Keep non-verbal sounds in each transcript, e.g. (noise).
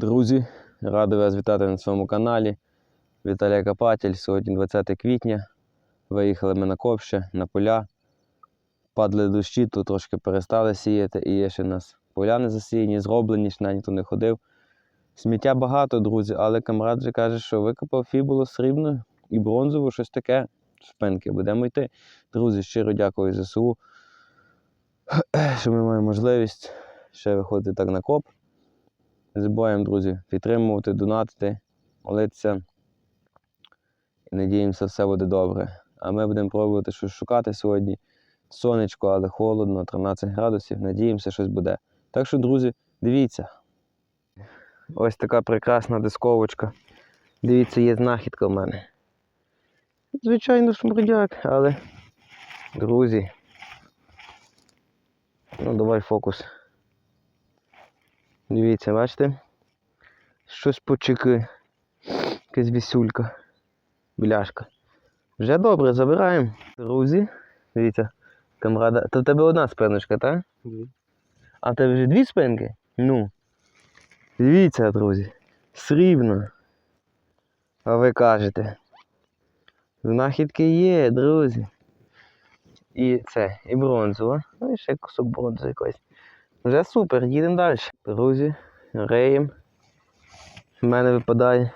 Друзі, радий вас вітати на своєму каналі. Віталій Копатель. Сьогодні 20 квітня. Виїхали ми на копще, на поля. Падали дощі, тут трошки перестали сіяти, і є ще у нас поля не засіяні, зроблені, ще ніхто не ходив. Сміття багато, друзі, але камрад вже каже, що викопав фібулу срібну і бронзову, щось таке. Шпенки, будемо йти. Друзі, щиро дякую ЗСУ, (clears throat) що ми маємо можливість ще виходити так на коп. Не забуваємо, друзі, підтримувати, донатити, молитися. І надіємося, все буде добре. А ми будемо пробувати щось шукати сьогодні. Сонечко, але холодно, 13 градусів. Надіємося, щось буде. Так що, друзі, дивіться. Ось така прекрасна дисковочка. Дивіться, є знахідка в мене. Звичайно, шмурдяк, але. Друзі. Ну, давай фокус. Дивіться, бачите? Щось почеки. Якась вісюлька. Бляшка. Вже добре, забираємо. Друзі, дивіться, камрада. То в тебе одна спиночка, так? А в тебе вже дві спинки? Ну. Дивіться, друзі. Срібно. А ви кажете. Знахідки є, друзі. І це, і бронзова. Ну і ще кусок бронзи якось. Вже супер, їдемо далі. Друзі, реєм. В мене випадає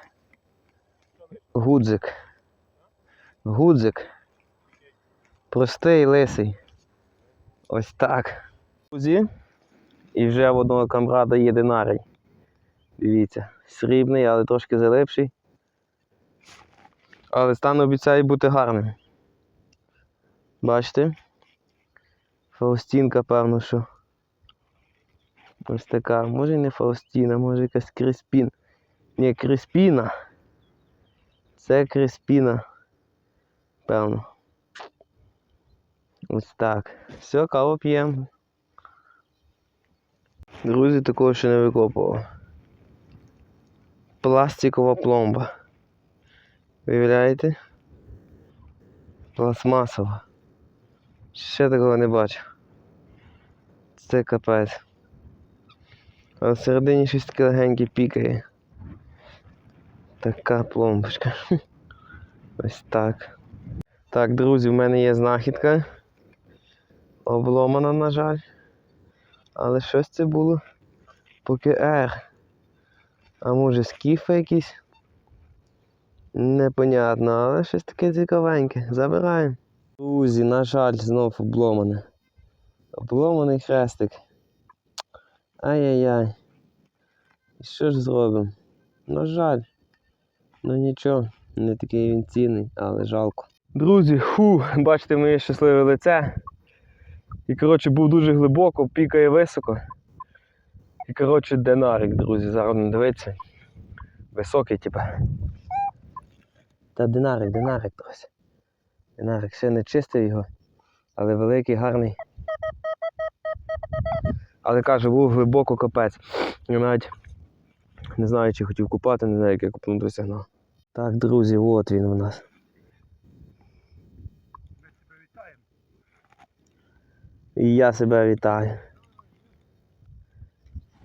гудзик. Гудзик. Простий лисий. Ось так. Друзі. І вже в одного камрада є динарій. Дивіться, срібний, але трошки залипший. Але стан обіцяє бути гарним. Бачите? Фаустінка, певно, що. Ось така. Може і не Фаустіна, може якась Криспін. Ні, Криспіна. Це Криспіна. Певно. Ось так. Все, каву п'ємо. Друзі, такого ще не викопував. Пластикова пломба. Виявляєте? Пластмасова. Ще такого не бачив. Це капець. А всередині щось таке легеньке пікає. Така пломбочка. (laughs) Ось так. Так, друзі, в мене є знахідка. Обломана, на жаль. Але щось це було поки R. А може скіфи якісь? Непонятно, але щось таке цікавеньке. Забираємо. Друзі, на жаль, знов обломане. Обломаний хрестик. Ай-яй-яй. І що ж зробимо? На жаль. Ну нічого, не такий він цінний, але жалко. Друзі, ху, бачите моє щасливе лице. І коротше був дуже глибоко, пікає високо. І коротше динарик, друзі, зараз не дивиться. Високий, типа. Та динарик, динарик, друзі. Динарик ще не чистив його, але великий, гарний. Але кажу, був глибоко капець. Я навіть не знаю, чи хотів купати, не знаю, як я купнув досягнув. Так, друзі, от він у нас. І я себе вітаю.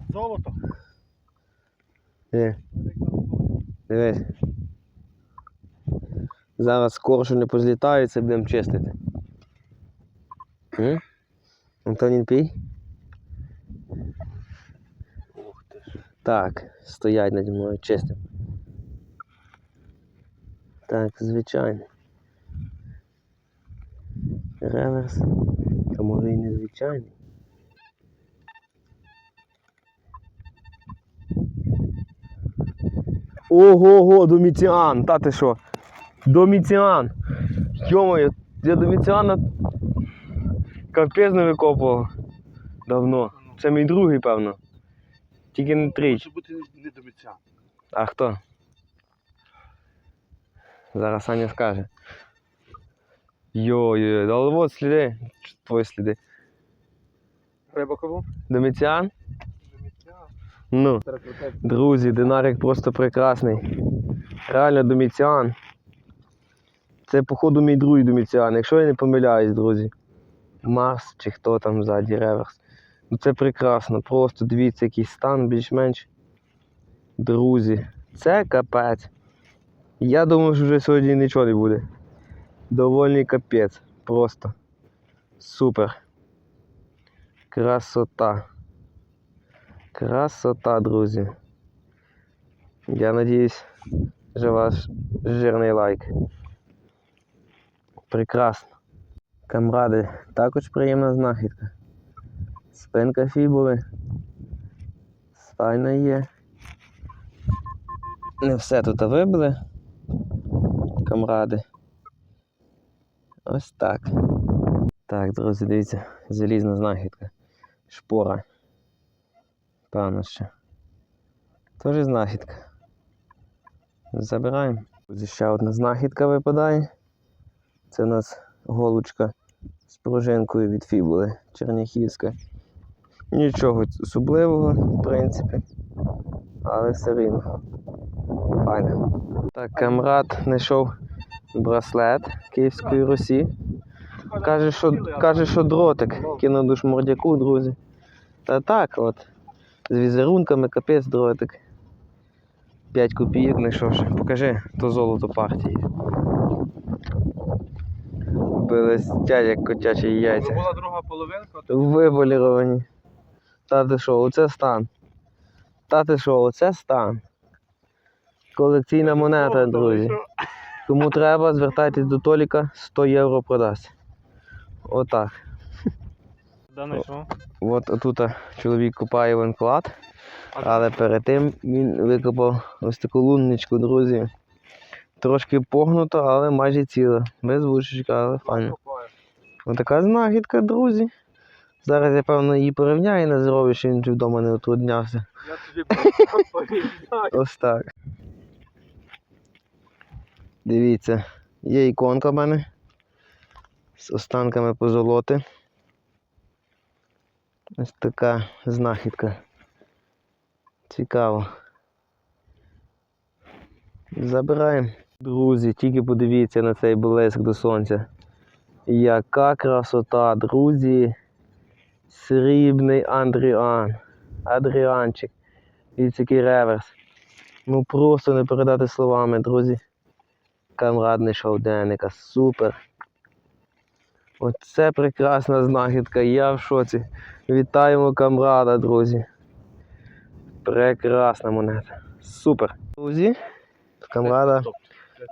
Золото. Е, дивись. Зараз скоро не позлітаються, будемо чистити. Антонін пій? Ух ти ж. Так, стоять наді мною чистим. Так, звичайно. Реверс. А може і не звичайний. Ого-го, Доміціан! Та ти що? Доміціан! Йомою, я Доміціана капець не викопував давно. Це мій другий, певно. Тільки не трич. Може бути не до митця. А хто? Зараз Саня скаже. Йо-йо, але от сліди. Твої сліди. Рибакову? Доміціан? До. Ну, друзі, динарик просто прекрасний. Реально доміціан. Це, походу, мій другий доміціан, якщо я не помиляюсь, друзі. Марс чи хто там ззаді реверс. Ну це прекрасно. Просто дивіться, який стан більш-менш. Друзі, це капець. Я думав, що вже сьогодні нічого не буде. Довольний капець. Просто. Супер. Красота. Красота, друзі. Я надіюсь, що ваш жирний лайк. Прекрасно. Камради, також приємна знахідка. Спинка фібули. Файна є. Не все тут вибили. Камради. Ось так. Так, друзі, дивіться, залізна знахідка. Шпора. Певно ще. Теж знахідка. Забираємо. Друзі, ще одна знахідка випадає. Це у нас голочка з пружинкою від фібули черняхівська. Нічого особливого, в принципі, але все рівно. Файно. Так, камрад знайшов браслет Київської Русі. Каже, що, каже, що дротик кинув до шмордяку, друзі. Та так, от. З візерунками капець дротик. 5 копійок знайшов. Покажи, то золото партії. Блестять, як котячі яйця. Була друга половинка, Виволіровані. Та ти що, оце стан. Та ти що, оце стан. Колекційна монета, друзі. Кому треба, звертайтесь до Толіка, 100 євро продасть. Отак. От отут чоловік копає винклад, але перед тим він викопав ось таку лунничку, друзі. Трошки погнута, але майже ціла. Без вушечка, але файно. Отака знахідка, друзі. Зараз я певно її порівняю на здоров'я, що він вдома не утруднявся. Я тобі порівняю. Ось так. Дивіться, є іконка в мене з останками позолоти. Ось така знахідка. Цікаво. Забираємо. Друзі, тільки подивіться на цей блиск до сонця. Яка красота, друзі. Срібний Андріан. Адріанчик. Дивіться, який реверс. Ну просто не передати словами, друзі. Камрадний шоу Денника. Супер. Оце прекрасна знахідка. Я в шоці. Вітаємо камрада, друзі. Прекрасна монета. Супер. Друзі, в камрада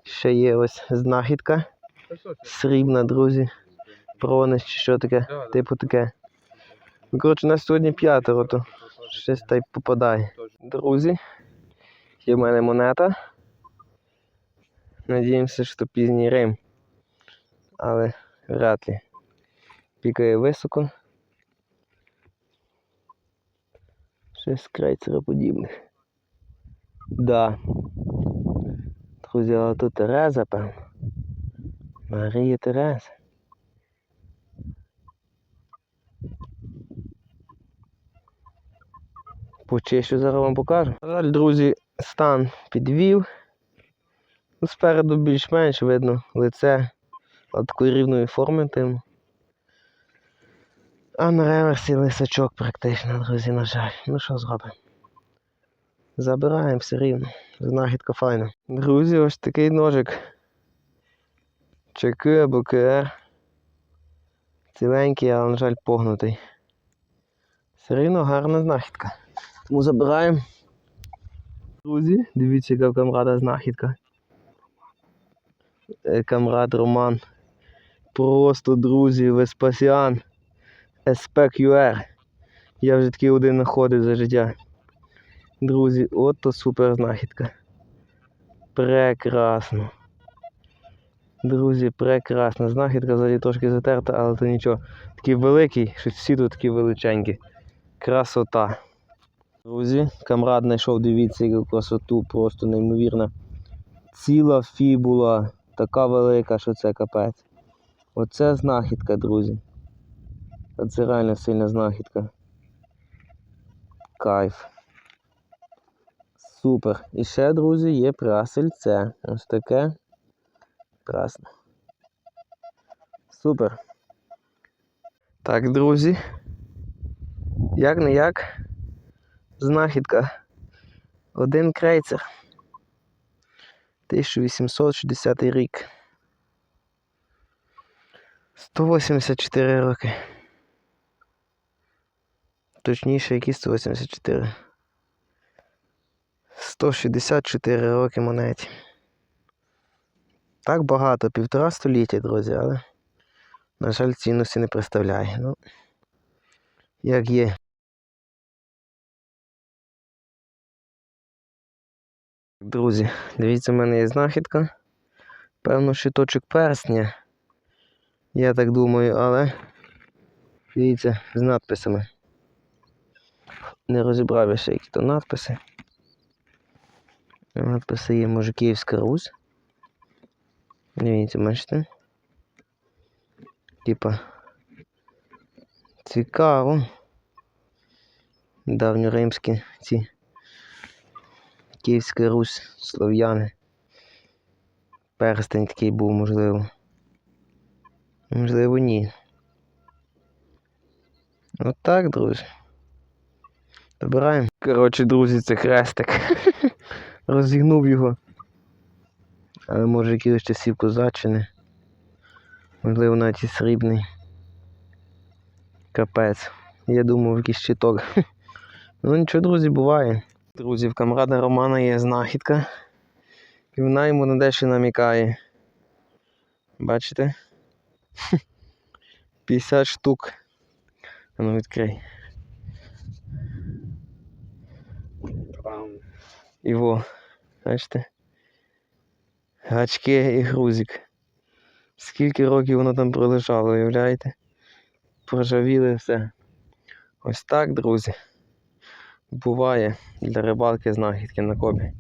ще є ось знахідка. Срібна, друзі. Пронес що таке, типу таке. Коротше, у нас сьогодні п'ятеро, то щось та й попадає. Друзі, є в мене монета. Надіємося, що пізній Рим. Але вряд ли. Пікає високо. Щось подібних. Да. Друзі, але тут Тереза, певно. Марія Тереза. Почищу, зараз вам покажу. На жаль, друзі, стан підвів. Ну, Спереду більш-менш видно лице от такої рівної форми тим. А на реверсі лисачок практично, друзі, на жаль. Ну що зробимо? Забираємо все рівно. Знахідка файна. Друзі, ось такий ножик. ЧК або КР. Ціленький, але, на жаль, погнутий. Все рівно гарна знахідка. Тому забираємо. Друзі, дивіться, яка в камрада знахідка. Е, Камрад Роман. Просто, друзі, Веспасіан. SPQR. Я вже такий один знаходив за життя. Друзі, от то супер знахідка. Прекрасно. Друзі, прекрасна знахідка, взагалі трошки затерта, але то нічого. Такий великий, щось всі тут такі величенькі. Красота. Друзі, камрад знайшов, дивіться, яку красоту, просто неймовірна. Ціла фібула, така велика, що це капець. Оце знахідка, друзі. Оце реально сильна знахідка. Кайф. Супер. І ще, друзі, є прасельце. Ось таке. Красно. Супер. Так, друзі. Як не як. Знахідка Один крейцер. 1860 рік. 184 роки. Точніше, які 184. 164 роки монеті. Так багато, півтора століття, друзі, але, на жаль, цінності не представляє. Ну, як є. Друзі, дивіться, в мене є знахідка. Певно, щиточок персня. Я так думаю, але дивіться, з надписами. Не розібрав я ще які то надписи. Надписи є може Київська Русь. Дивіться, бачите? Типа. Цікаво. Давньоримські ці. Київська Русь, слов'яни. Перстень такий був, можливо. Можливо, ні. От так, друзі. Добираємо. Коротше, друзі, це хрестик. (laughs) Розігнув його. Але може якихось часів козаччини. Можливо, навіть і срібний. Капець. Я думав, якийсь щиток. (laughs) Ну нічого, друзі, буває. Друзі, в камрада Романа є знахідка. І вона йому на дещо намікає. Бачите? (laughs) 50 штук. А ну відкрий. Там. Іво. Бачите? Гачки і грузик. Скільки років воно там пролежало, уявляєте? Прожавіли все. Ось так, друзі. Буває для рибалки знахідки на кобі.